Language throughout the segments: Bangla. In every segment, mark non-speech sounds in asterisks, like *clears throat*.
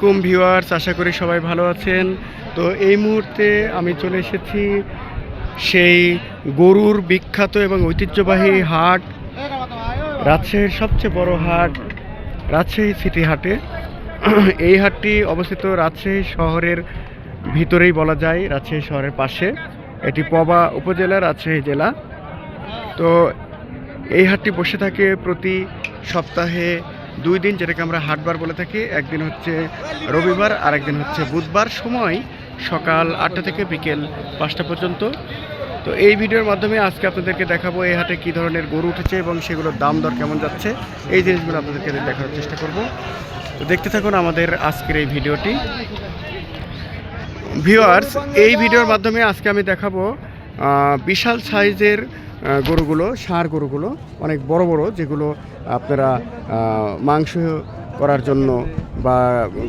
আলাইকুম ভিউয়ার্স, আশা করি সবাই ভালো আছেন। তো এই মুহূর্তে আমি চলে এসেছি সেই গরুর বিখ্যাত এবং ঐতিহ্যবাহী হাট, রাজশাহীর সবচেয়ে বড় হাট, রাজশাহী সিটি হাটে। এই হাটটি অবস্থিত রাজশাহী শহরের ভিতরেই বলা যায়, রাজশাহী শহরের পাশে। এটি পবা উপজেলা, রাজশাহী জেলা। তো এই হাটটি বসে থাকে প্রতি সপ্তাহে দুই দিন যেটাকে আমরা হাটবার বলে থাকি, একদিন হচ্ছে রবিবার আর একদিন হচ্ছে বুধবার। সময় সকাল আটটা থেকে বিকেল পাঁচটা পর্যন্ত। তো এই ভিডিওর মাধ্যমে আজকে আপনাদেরকে দেখাবো এই হাটে কী ধরনের গরু উঠেছে এবং সেগুলোর দাম দর কেমন যাচ্ছে। এই জিনিসগুলো আপনাদেরকে দেখানোর চেষ্টা করব। তো দেখতে থাকুন আমাদের আজকের এই ভিডিওটি। ভিউয়ার্স, এই ভিডিওর মাধ্যমে আজকে আমি দেখাবো বিশাল সাইজের গরুগুলো ষাঁড় গরুগুলো অনেক বড় বড় যেগুলো আপনারা মাংস করার জন্য বা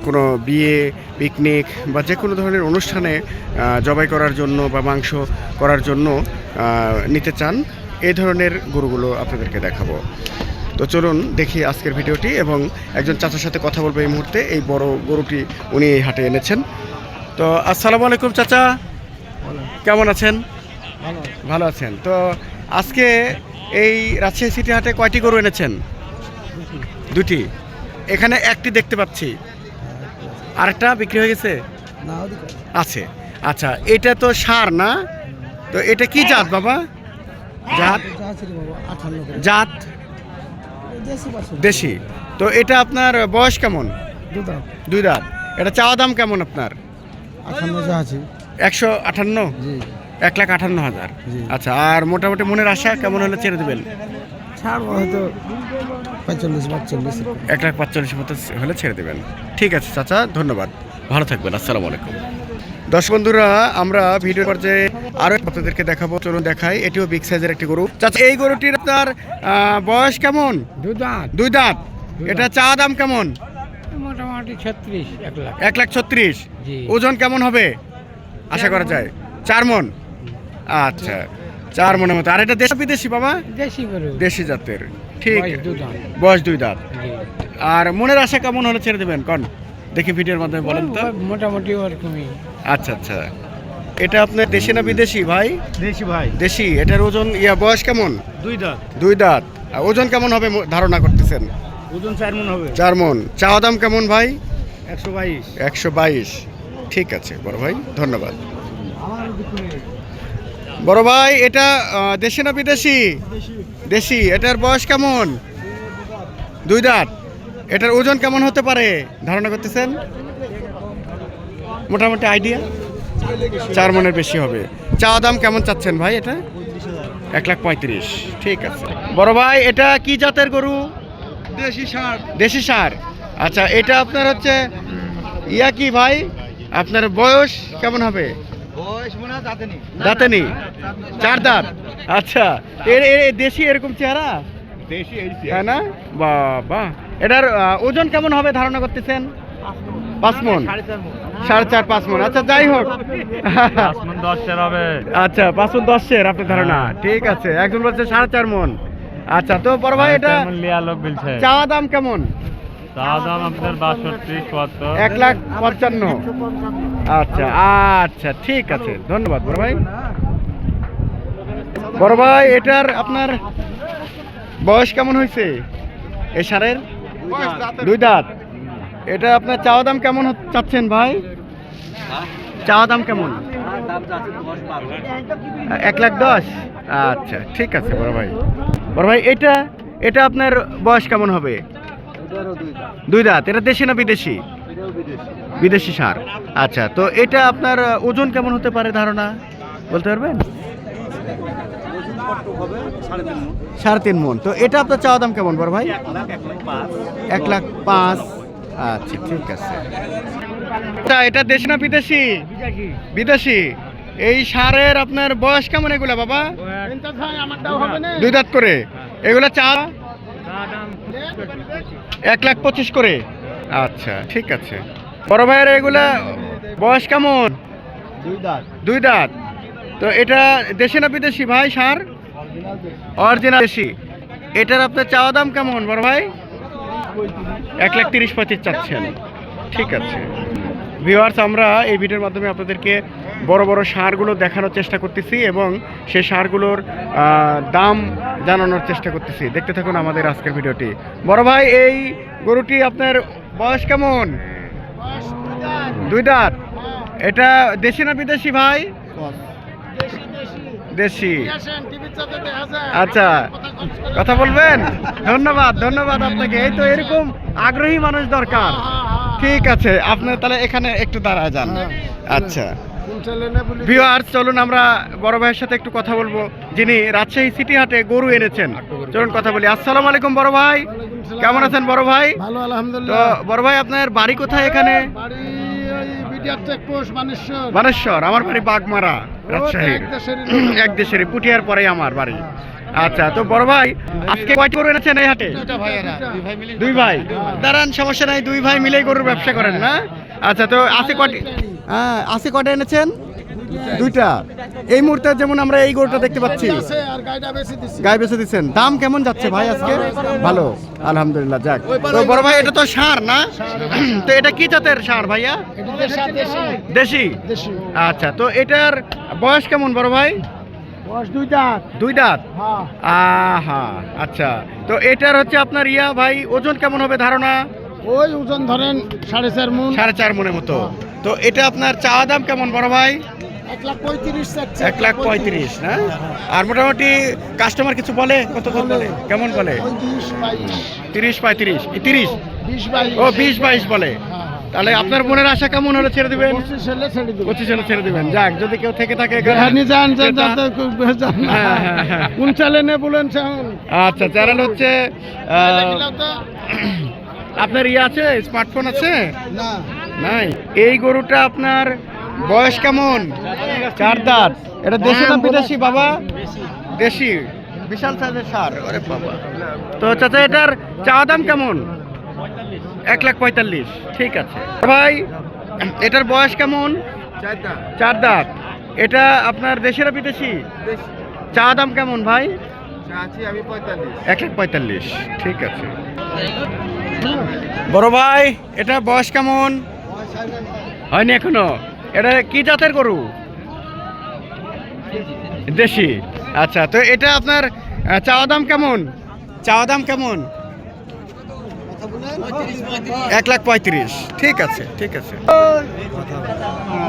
কোনো বিয়ে পিকনিক বা যে কোনো ধরনের অনুষ্ঠানে জবাই করার জন্য বা মাংস করার জন্য নিতে চান এই ধরনের গরুগুলো আপনাদেরকে দেখাবো। তো চলুন দেখি আজকের ভিডিওটি এবং একজন চাচার সাথে কথা বলব এই মুহূর্তে। এই বড় গরুটি উনি এই হাটে এনেছেন। তো আসসালামু আলাইকুম চাচা। কেমন আছেন? ভালো আছেন। তো আজকে এই রাজশাহী সিটি হাটে কয়টি গরু এনেছেন? দুটি। এখানে একটি দেখতে পাচ্ছি। আরেকটা বিক্রি হয়ে গেছে? আছে। আচ্ছা এটা তো সার না? তো এটা কি জাত বাবা? জাত? জাত? দেশি তো এটা আপনার বয়স কেমন? দুই দাঁত। এটা চাওয়া দাম কেমন আপনার? একশো আটান্ন জি। এক লাখ আটান্ন হাজার। আচ্ছা আর মোটামুটি মনের আশা কেমন হলে ছেড়ে দেবেন? ছাড়বো হয়তো পঁয়তাল্লিশ পাঁচচল্লিশ এক লাখ পাঁচচল্লিশ মতো হলে ছেড়ে দেবেন। ঠিক আছে চাচা ধন্যবাদ। ভালো থাকবেন আসসালামু আলাইকুম। দর্শক বন্ধুরা আমরা ভিডিও পর্যায়ে আরও আপনাদেরকে দেখাবো। চলুন দেখাই এটিও বিগ সাইজের একটি গরু। চাচা এই গরুটির আপনার বয়স কেমন? দুদাঁত দুই দাঁত। এটা চা দাম কেমন? মোটামুটি ছত্রিশ এক লাখ। এক লাখ ছত্রিশ। ওজন কেমন হবে? আশা করা যায়। চার মন। আচ্ছা চার মনের মতো। আর এটা দেশ বিদেশি বাবা? দেশি গরু। দেশি জাতের। ঠিক। বয়স দুই দাঁত। আর মনের আশা কেমন হলে ছেড়ে দেবেন? কন দেখি ভিডিওর মাধ্যমে বলেন তো। মোটামুটি ওরকমই। আচ্ছা আচ্ছা। এটা আপনার দেশি না বিদেশি ভাই? দেশি ভাই। দেশি। এটার ওজন ইয়া বয়স কেমন? দুই দাঁত। দুই দাঁত। আর ওজন কেমন হবে ম- ধারণা করতেছেন? ওজন চার মন হবে। চার মন। চাওয়া দাম কেমন ভাই? একশো বাইশ। একশো বাইশ। ঠিক আছে বড় ভাই ধন্যবাদ। বড় ভাই এটা দেশি না বিদেশি? দেশি। এটার বয়স কেমন? দুই দাঁত। এটার ওজন কেমন হতে পারে? ধারণা করতেছেন? মোটামুটি আইডিয়া? চার মনের বেশি হবে। চা দাম কেমন চাচ্ছেন ভাই এটা? এক লাখ পঁয়ত্রিশ। ঠিক আছে। বড় ভাই এটা কি জাতের গরু? দেশি সার। দেশি সার। আচ্ছা এটা আপনার হচ্ছে ইয়া কি ভাই? আপনার বয়স কেমন হবে? দাঁতে নেই। চার দাঁত? আচ্ছা। এর এর দেশি এরকম চেহারা? দেশি তাই না? বাবা। এটার ওজন কেমন হবে ধারণা করতেছেন? পাঁচ মন। সাড়ে চার পাঁচ মন। আচ্ছা যাই হোক। আচ্ছা পাঁচ মন দশের আপনার ধারণা। ঠিক আছে। একজন বলছে সাড়ে চার মন। আচ্ছা তো বড় ভাই এটা চাওয়া দাম কেমন? এক লাখ পঞ্চান্ন। আচ্ছা আচ্ছা ঠিক আছে। ধন্যবাদ, বড় ভাই। বড় ভাই, এটার আপনার বয়স কেমন হয়েছে? এই সারের? দুই দাঁত। এটা আপনার চাওয়া দাম কেমন চাচ্ছেন ভাই? চাওয়া দাম কেমন? এক লাখ দশ? আচ্ছা ঠিক আছে, বড় ভাই। বড় ভাই, এটা এটা আপনার বয়স কেমন হবে? দুই দাঁত এটা দেশি না বিদেশি? বিদেশি। সার। আচ্ছা তো এটা আপনার ওজন কেমন হতে পারে ধারণা? বলতে পারবেন? সাড়ে তিন মন। তো এটা আপনার চাওয়া দাম কেমন বড় ভাই? এক লাখ পাঁচ। আচ্ছা ঠিক আছে। তা এটা দেশি না বিদেশি? বিদেশি। এই সারের আপনার বয়স কেমন এগুলা বাবা? দুই দাঁত করে। এগুলা চা এক লাখ পঁচিশ করে। আচ্ছা ঠিক আছে। বড় ভাইয়ের এগুলা বয়স কেমন? দুই দাঁত। দুই দাঁত। তো এটা দেশি না বিদেশি ভাই সার? অরিজিনাল দেশি। এটার আপনার চাওয়া দাম কেমন বড় ভাই? এক লাখ তিরিশ পঁচিশ চাচ্ছেন। ঠিক আছে। ভিউয়ার্স আমরা এই ভিডিওর মাধ্যমে আপনাদেরকে বড় বড় সারগুলো দেখানোর চেষ্টা করতেছি এবং সেই সারগুলোর দাম জানানোর চেষ্টা করতেছি। দেখতে থাকুন আমাদের আজকের ভিডিওটি। বড় ভাই, এই গরুটি আপনার বয়স কেমন? দুই দাঁত। এটা দেশি না বিদেশি ভাই? দেশি। আচ্ছা কথা বলবেন? ধন্যবাদ ধন্যবাদ আপনাকে। এই তো এরকম আগ্রহী মানুষ দরকার। ঠিক আছে আপনার তাহলে এখানে একটু দাঁড়ায় যান। আচ্ছা। ভিউয়ার্স চলুন আমরা বড় ভাইয়ের সাথে একটু কথা বলব। যিনি রাজশাহী সিটি হাটে গরু এনেছেন। চলুন কথা বলি। আসসালামু আলাইকুম বড় ভাই। কেমন আছেন বড় ভাই? ভালো আলহামদুলিল্লাহ। বড় ভাই আপনার বাড়ি কোথায় এখানে? মানেশ্বর আমার বাড়ি বাগমারা রাজশাহীর। *clears throat* এক দেশের পুটিয়ার পরে আমার বাড়ি। আচ্ছা তো বড় ভাই আজকে কয়টি গরু এনেছেন এই হাটে? দুই ভাই দাঁড়ান সমস্যা নাই দুই ভাই মিলেই গরুর ব্যবসা করেন না? আচ্ছা তো আছে কটি হ্যাঁ কটা এনেছেন? দুইটা। এই মুহূর্তে যেমন আমরা এই গরুটা দেখতে পাচ্ছি গায়ে বেছে দিচ্ছেন। দাম কেমন যাচ্ছে ভাই আজকে? ভালো আলহামদুলিল্লাহ যাক। তো বড় ভাই এটা তো সার না? তো এটা কি জাতের সার ভাইয়া? দেশি। আচ্ছা তো এটার বয়স কেমন বড় ভাই? বয়স দুই দাঁত। দুই দাঁত? হ্যাঁ। আহা আচ্ছা। তো এটার হচ্ছে আপনার ইয়া ভাই ওজন কেমন হবে ধারণা? ওই ওজন ধরেন সাড়ে চার মন। সাড়ে চার মনের মতো। তো এটা আপনার চাওয়া দাম কেমন বড় ভাই? এক লাখ পঁয়ত্রিশ না? আর মোটামুটি কাস্টমার কিছু বলে? কত বলে? কেমন বলে? তিরিশ পঁয়ত্রিশ তিরিশ? ও বিশ বাইশ বলে। হ্যাঁ, হ্যাঁ। তাহলে আপনার মনের আশা কেমন হলে ছেড়ে দিবেন? পঁচিশ হলে ছেড়ে দিবেন। যাক যদি কেউ থেকে থাকে। হ্যাঁ, হ্যাঁ, হ্যাঁ। কোন চালে নে বলেন আচ্ছা চ্যানেল হচ্ছে আপনার ইয়ে আছে স্মার্টফোন আছে? না। নাই? এই গরুটা আপনার বয়স কেমন? চার দাঁত। এটা দেশি না বিদেশি বাবা? দেশি। বিশাল সাইজের সার। আরে বাবা। তো চাচা এটার চাওয়া দাম কেমন? এক লাখ পঁয়তাল্লিশ। ঠিক আছে। ভাই এটার বয়স কেমন? চার দাঁত। এটা আপনার দেশের বিদেশি? চা দাম কেমন ভাই? এক লাখ পঁয়তাল্লিশ। ঠিক আছে। বড় ভাই এটা বয়স কেমন? হয়নি এখনও? এটা কি জাতের গরু? দেশি। আচ্ছা তো এটা আপনার চাওয়া দাম কেমন? চাওয়া দাম কেমন? এক লাখ পঁয়ত্রিশ। ঠিক আছে ঠিক আছে।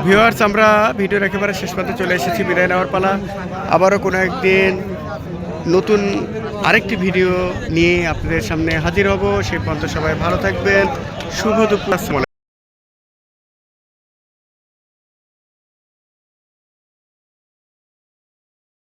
ভিউয়ার্স আমরা ভিডিওর একেবারে শেষ পর্যন্ত চলে এসেছি বিদায় নেওয়ার পালা। আবারও কোনো একদিন নতুন আরেকটি ভিডিও নিয়ে আপনাদের সামনে হাজির হব। সেই পর্যন্ত সবাই ভালো থাকবেন। শুভ দুপুর।